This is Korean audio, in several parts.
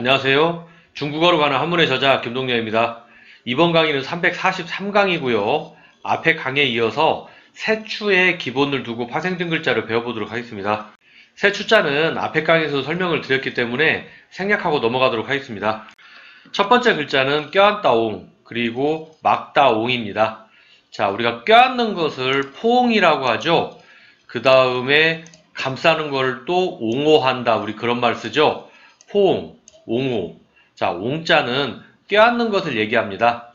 안녕하세요. 중국어로 가는 한문의 저자 김동렬입니다. 이번 강의는 343강이고요. 앞에 강의에 이어서 세추의 기본을 두고 파생된 글자를 배워보도록 하겠습니다. 세추자는 앞에 강의에서 설명을 드렸기 때문에 생략하고 넘어가도록 하겠습니다. 첫 번째 글자는 껴안다옹 그리고 막다옹입니다. 자, 우리가 껴안는 것을 포옹이라고 하죠. 그 다음에 감싸는 걸 또 옹호한다. 우리 그런 말 쓰죠. 포옹, 옹호. 자, 옹자는 껴안는 것을 얘기합니다.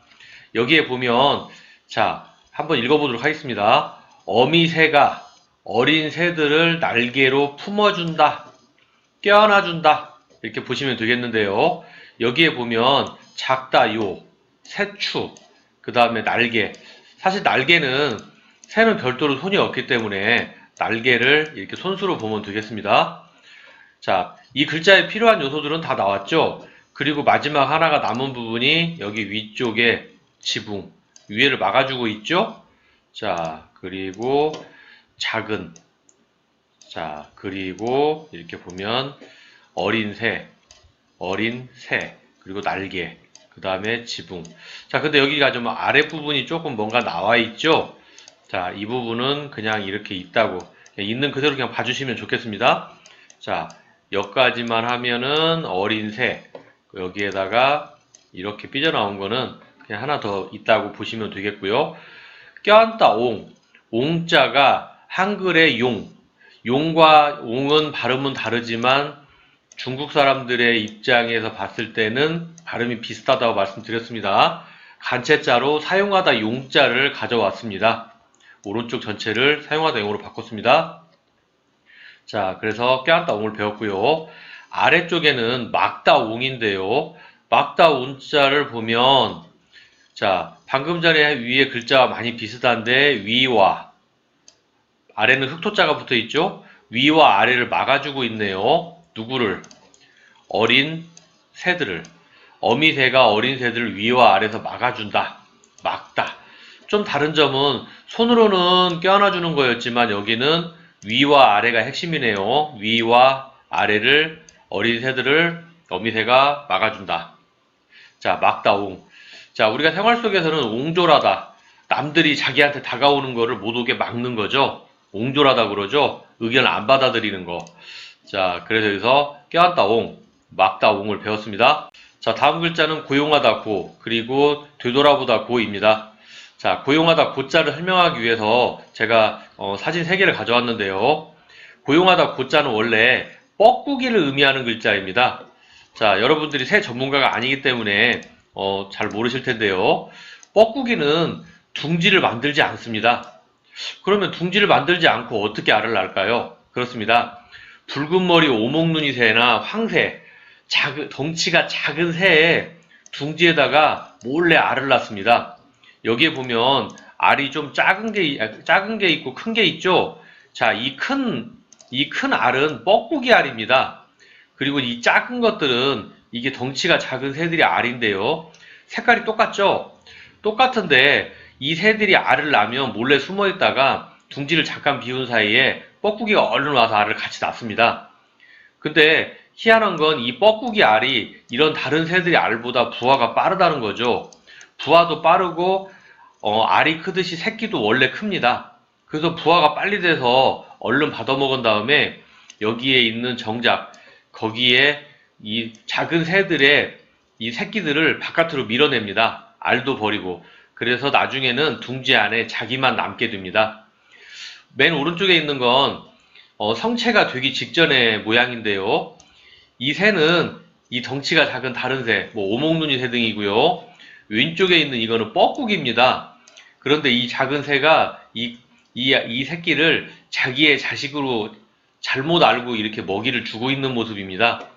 여기에 보면 자, 한번 읽어보도록 하겠습니다. 어미새가 어린 새들을 날개로 품어준다. 껴안아준다. 이렇게 보시면 되겠는데요. 여기에 보면 작다 요, 새추, 그 다음에 날개. 사실 날개는 새는 별도로 손이 없기 때문에 날개를 이렇게 손수로 보면 되겠습니다. 자, 이 글자에 필요한 요소들은 다 나왔죠? 그리고 마지막 하나가 남은 부분이 여기 위쪽에 지붕, 위에를 막아주고 있죠? 자, 그리고 작은, 자, 그리고 이렇게 보면 어린 새, 어린 새, 그리고 날개, 그 다음에 지붕. 자, 근데 여기가 좀 아랫부분이 조금 뭔가 나와 있죠? 자, 이 부분은 그냥 이렇게 있다고, 있는 그대로 그냥 봐주시면 좋겠습니다. 자, 여기까지만 하면은 어린 새, 여기에다가 이렇게 삐져나온 거는 그냥 하나 더 있다고 보시면 되겠고요. 껴안다 옹, 옹자가 한글의 용, 용과 옹은 발음은 다르지만 중국 사람들의 입장에서 봤을 때는 발음이 비슷하다고 말씀드렸습니다. 간체자로 사용하다 용자를 가져왔습니다. 오른쪽 전체를 사용하다 용으로 바꿨습니다. 자, 그래서 껴안다 옹을 배웠고요. 아래쪽에는 막다 옹인데요. 막다 옹자를 보면 자, 방금 전에 위에 글자와 많이 비슷한데 위와 아래는 흑토자가 붙어 있죠. 위와 아래를 막아주고 있네요. 누구를? 어린 새들을. 어미새가 어린 새들을 위와 아래에서 막아준다. 막다. 좀 다른 점은 손으로는 껴안아주는 거였지만 여기는 위와 아래가 핵심이네요. 위와 아래를 어린 새들을 어미새가 막아준다. 자, 막다 옹. 자, 우리가 생활 속에서는 옹졸하다. 남들이 자기한테 다가오는 거를 못 오게 막는 거죠. 옹졸하다 그러죠. 의견을 안 받아들이는 거. 자, 그래서 여기서 껴안다 옹, 막다 옹을 배웠습니다. 자, 다음 글자는 고용하다 고, 그리고 되돌아보다 고입니다. 자, 고용하다 고자를 설명하기 위해서 제가 어, 사진 3개를 가져왔는데요. 고용하다 고자는 원래 뻐꾸기를 의미하는 글자입니다. 자, 여러분들이 새 전문가가 아니기 때문에 어, 잘 모르실 텐데요. 뻐꾸기는 둥지를 만들지 않습니다. 그러면 둥지를 만들지 않고 어떻게 알을 낳을까요? 그렇습니다. 붉은 머리 오목눈이 새나 황새, 작은, 덩치가 작은 새에 둥지에다가 몰래 알을 낳습니다. 여기에 보면 알이 좀 작은 게, 작은 게 있고 큰 게 있죠? 자, 이 큰, 이 큰 알은 뻐꾸기 알입니다. 그리고 이 작은 것들은 이게 덩치가 작은 새들이 알인데요. 색깔이 똑같죠? 똑같은데 이 새들이 알을 낳으면 몰래 숨어 있다가 둥지를 잠깐 비운 사이에 뻐꾸기가 얼른 와서 알을 같이 낳습니다. 근데 희한한 건 이 뻐꾸기 알이 이런 다른 새들의 알보다 부화가 빠르다는 거죠. 부화도 빠르고 어, 알이 크듯이 새끼도 원래 큽니다. 그래서 부화가 빨리 돼서 얼른 받아먹은 다음에 여기에 있는 정작 거기에 이 작은 새들의 이 새끼들을 바깥으로 밀어냅니다. 알도 버리고. 그래서 나중에는 둥지 안에 자기만 남게 됩니다. 맨 오른쪽에 있는 건 어, 성체가 되기 직전의 모양인데요. 이 새는 이 덩치가 작은 다른 새, 뭐 오목눈이 새 등이고요. 왼쪽에 있는 이거는 뻐꾸기입니다. 그런데 이 작은 새가 이, 이, 이 새끼를 자기의 자식으로 잘못 알고 이렇게 먹이를 주고 있는 모습입니다.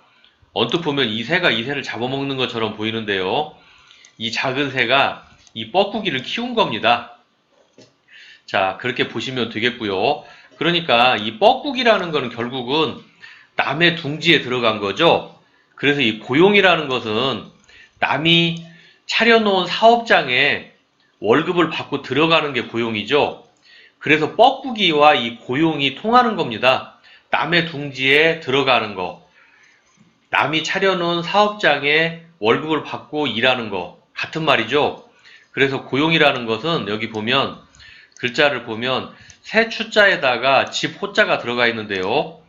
언뜻 보면 이 새가 이 새를 잡아먹는 것처럼 보이는데요. 이 작은 새가 이 뻐꾸기를 키운 겁니다. 자, 그렇게 보시면 되겠고요. 그러니까 이 뻐꾸기라는 거는 결국은 남의 둥지에 들어간 거죠. 그래서 이 고용이라는 것은 남이 차려놓은 사업장에 월급을 받고 들어가는 게 고용이죠. 그래서 뻐꾸기와 이 고용이 통하는 겁니다. 남의 둥지에 들어가는 거. 남이 차려놓은 사업장에 월급을 받고 일하는 거 같은 말이죠. 그래서 고용이라는 것은 여기 보면 글자를 보면 새 추자에다가 집 호자가 들어가 있는데요.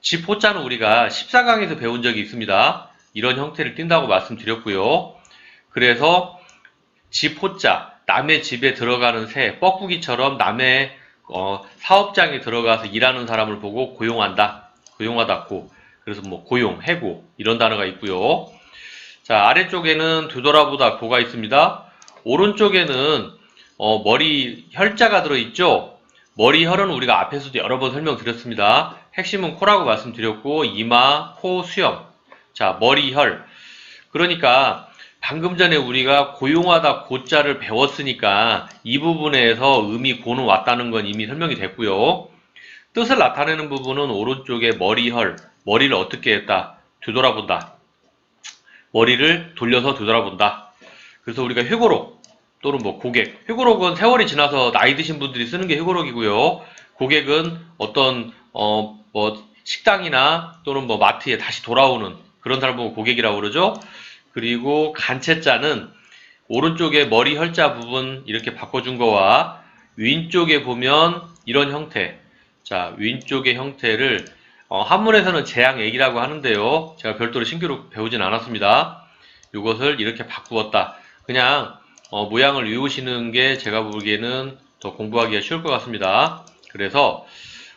집 호자는 우리가 14강에서 배운 적이 있습니다. 이런 형태를 띈다고 말씀드렸고요. 그래서 집 호자, 남의 집에 들어가는 새, 뻐꾸기처럼 남의 어, 사업장에 들어가서 일하는 사람을 보고 고용한다. 고용하다 고. 그래서 뭐 고용, 해고 이런 단어가 있고요. 자 아래쪽에는 되돌아보다 고가 있습니다. 오른쪽에는 어, 머리 혈자가 들어있죠. 머리 혈은 우리가 앞에서도 여러 번 설명드렸습니다. 핵심은 코라고 말씀드렸고 이마, 코, 수염. 자 머리 혈. 그러니까 방금 전에 우리가 고용하다 고자를 배웠으니까 이 부분에서 음이 고는 왔다는 건 이미 설명이 됐고요. 뜻을 나타내는 부분은 오른쪽에 머리혈, 머리를 어떻게 했다? 되돌아본다. 머리를 돌려서 되돌아본다. 그래서 우리가 회고록 또는 뭐 고객, 회고록은 세월이 지나서 나이 드신 분들이 쓰는 게 회고록이고요. 고객은 어떤 어 뭐 식당이나 또는 뭐 마트에 다시 돌아오는 그런 사람 보고 고객이라고 그러죠. 그리고 간체자는 오른쪽에 머리 혈자 부분 이렇게 바꿔준 거와 왼쪽에 보면 이런 형태. 자, 왼쪽의 형태를 어, 한문에서는 재앙액이라고 하는데요. 제가 별도로 신규로 배우진 않았습니다. 이것을 이렇게 바꾸었다. 그냥 어, 모양을 외우시는 게 제가 보기에는 더 공부하기가 쉬울 것 같습니다. 그래서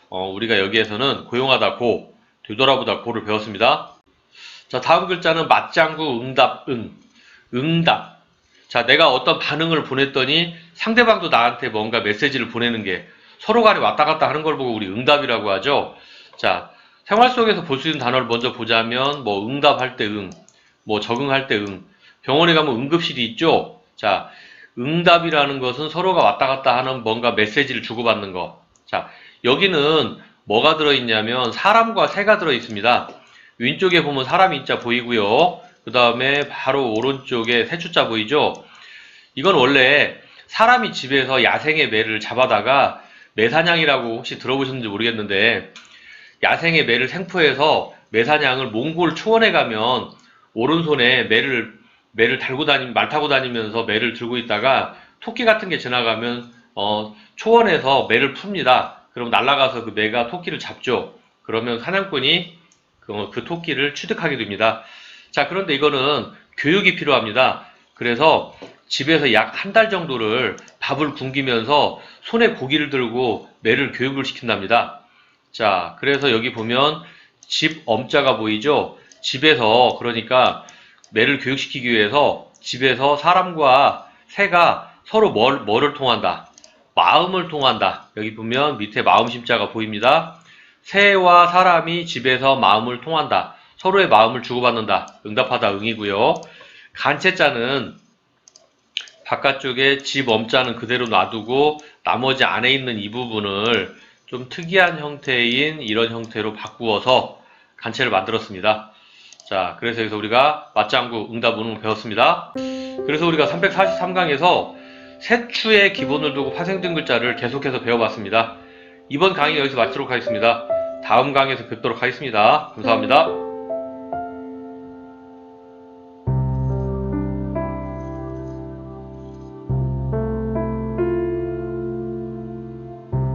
어, 우리가 여기에서는 고용하다 고, 되돌아보다 고를 배웠습니다. 자, 다음 글자는 맞장구 응답 응. 응답. 자, 내가 어떤 반응을 보냈더니 상대방도 나한테 뭔가 메시지를 보내는 게 서로 간에 왔다 갔다 하는 걸 보고 우리 응답이라고 하죠. 자, 생활 속에서 볼 수 있는 단어를 먼저 보자면 뭐 응답할 때 응, 뭐 적응할 때 응. 병원에 가면 응급실이 있죠. 자, 응답이라는 것은 서로가 왔다 갔다 하는 뭔가 메시지를 주고받는 거. 자, 여기는 뭐가 들어있냐면 사람과 새가 들어있습니다. 왼쪽에 보면 사람이 인자 보이고요. 그 다음에 바로 오른쪽에 새추자 보이죠? 이건 원래 사람이 집에서 야생의 매를 잡아다가 매사냥이라고 혹시 들어보셨는지 모르겠는데 야생의 매를 생포해서 매사냥을 몽골 초원에 가면 오른손에 매를 매를 달고 다니 말 타고 다니면서 매를 들고 있다가 토끼 같은 게 지나가면 어, 초원에서 매를 풉니다. 그럼 날아가서 그 매가 토끼를 잡죠. 그러면 사냥꾼이 그, 그 토끼를 취득하게 됩니다. 자, 그런데 이거는 교육이 필요합니다. 그래서 집에서 약 한 달 정도를 밥을 굶기면서 손에 고기를 들고 매를 교육을 시킨답니다. 자, 그래서 여기 보면 집 엄자가 보이죠? 집에서, 그러니까 매를 교육시키기 위해서 집에서 사람과 새가 서로 뭘, 뭐를 통한다? 마음을 통한다. 여기 보면 밑에 마음 심자가 보입니다. 새와 사람이 집에서 마음을 통한다. 서로의 마음을 주고받는다. 응답하다 응이고요. 간체자는 바깥쪽에 집 엄자는 그대로 놔두고 나머지 안에 있는 이 부분을 좀 특이한 형태인 이런 형태로 바꾸어서 간체를 만들었습니다. 자, 그래서 여기서 우리가 맞장구 응답 운을 배웠습니다. 그래서 우리가 343강에서 세추의 기본을 두고 파생된 글자를 계속해서 배워봤습니다. 이번 강의 여기서 마치도록 하겠습니다. 다음 강의에서 뵙도록 하겠습니다. 감사합니다.